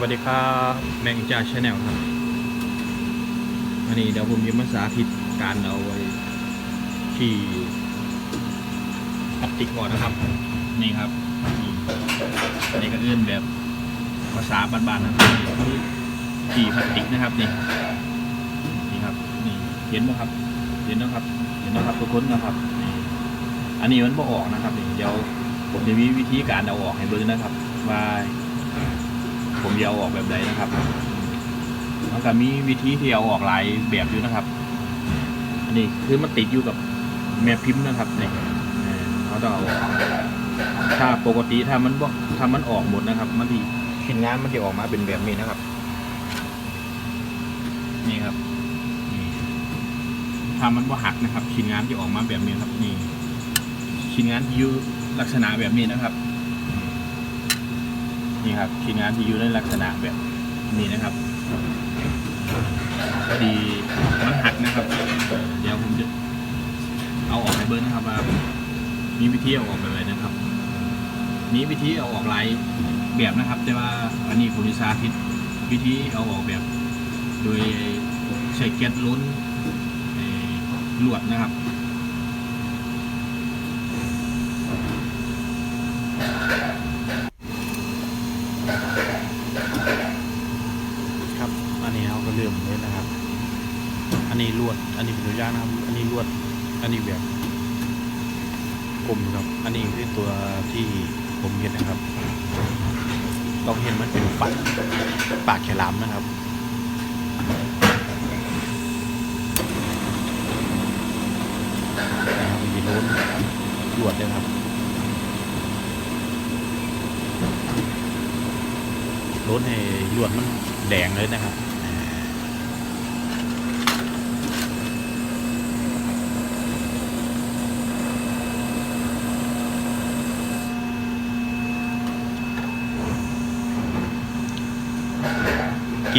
วัสดีครับแมงจ่าชาแนลครับอันนี้เดี๋ยวผมจะมาสาธิตการเอาไว้ที่พลาสติกก่อนนะครับ นี่ครับนี่อันก็เอื้อนแบบภาษาบ้านๆนะครับนี่พลาสติกนะครับนี่นี่ครับนี่เห็นไหมครับ เห็นนะครับ เห็นนะครับทุกคนนะครับนี่อันนี้มันบ่ออกนะครับนี่เดี๋ยวผมจะมีวิธีการเอาออกให้เบิ่งนะครับว่า ผมจะเอาออกแบบใดนะครับแล้วก็มีวิธีที่เอาออกหลายแบบอยู่นะครับ อันนี้คือมันติดอยู่กับแม่พิมพ์นะครับเนี่ยเขาต้องเอาออกถ้าปกติถ้ามันบ่ถ้ามันออกหมดนะครับ มันที่ชิ้นงานมันจะออกมาเป็นแบบนี้นะครับ นี่ครับถ้ามันว่าหักนะครับ ชิ้นงานจะออกมาแบบนี้ครับนี่ชิ้นงานที่อยู่ลักษณะแบบนี้นะครับ นี่ครับชิ้นงานที่อยู่ในลักษณะแบบนี้นะครับพอดีมันหักนะครับ เดี๋ยวผมจะเอาออกให้เบิ้งนะครับว่ามีวิธีเอาออกแบบไหนนะครับ มีวิธีเอาออกหลายแบบนะครับ แต่ว่าอันนี้ผมจะสาธิตวิธีเอาออกแบบ โดยใช้แก๊สล้นลวดนะครับ อันนี้เราก็เริ่มเลยนะครับ อั นนี้ลวด อันนี้เป็นตัวย่างนะครับ อันนี้ลวด อันนี้แบบกลมครับ อันนี้คือตัวที่ผมเห็นนะครับเราเห็นมันเป็นปากปากแฉลามนะครับนะครับมันจะล้นลวดเลยครับล้นให้ลวดมันแดงเลยนะครับ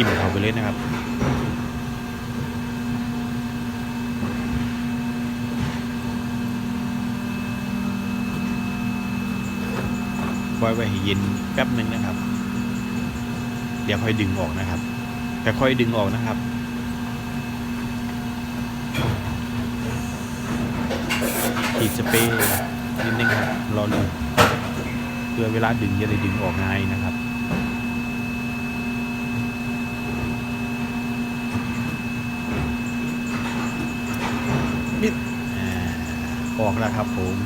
ิ่มเขาไปเลยนะครับปล่อยไว้ให้เย็นแป๊บหนึ่งนะครับ เดี๋ยวค่อยดึงออกนะครับ แต่ค่อยดึงออกนะครับขีดสเปรย์นิดนึงครับรอดูเพื่อเวลาดึงจะได้ดึงออกง่ายนะครับ นิดอ่า ออกแล้วครับผม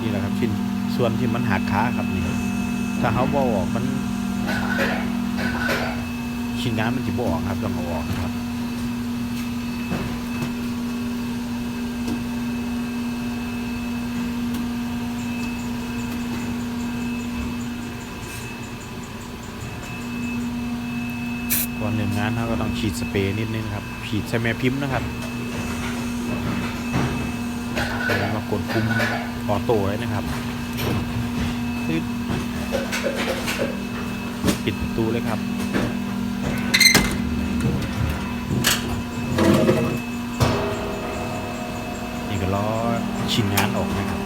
นี่แหละครับชิ้นส่วนที่มันหักขาครับนี่ถ้าเขาบอออกมันชิ้นงานมันจะบออกครับต้องเอาออกนะครับก่อนเริ่มงานเราก็ต้องฉีดสเปรย์นิดนึงครับฉีดใส่แม่พิมพ์นะครับแล้วมา กดคุมออโต้ไว้นะครับปิดประตูเลยครับนี่ก็ล้อชิ้นงานออกนะครับ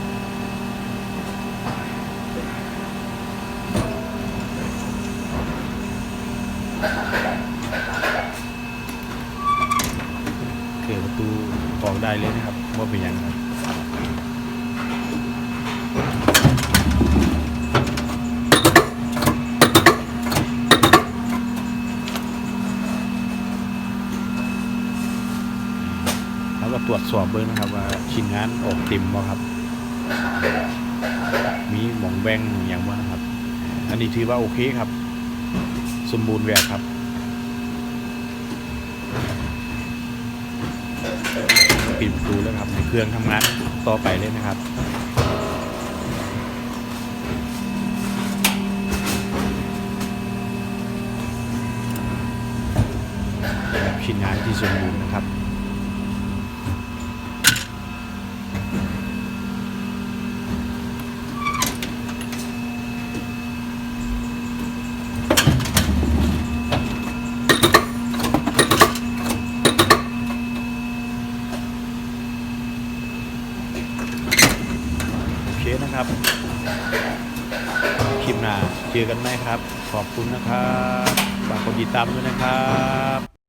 เปิดประตูออกได้เลยนะครับว่าเป็นยังไง ก็ตรวจสอบเบิ้งนะครับ ว่าชิ้นงานออกเต็มบ่ครับ มีหมองแบงอย่างว่านะครับ อันนี้ถือว่าโอเคครับ สมบูรณ์แบบครับปิดประตูแล้วครับให้เครื่องทำงานต่อไปเลยนะครับชิ้นงานที่สมบูรณ์นะครับ โอเคนะครับคลิปหน้าเจอกันไหมครับ ขอบคุณนะครับฝากกดติดตามด้วยนะครับ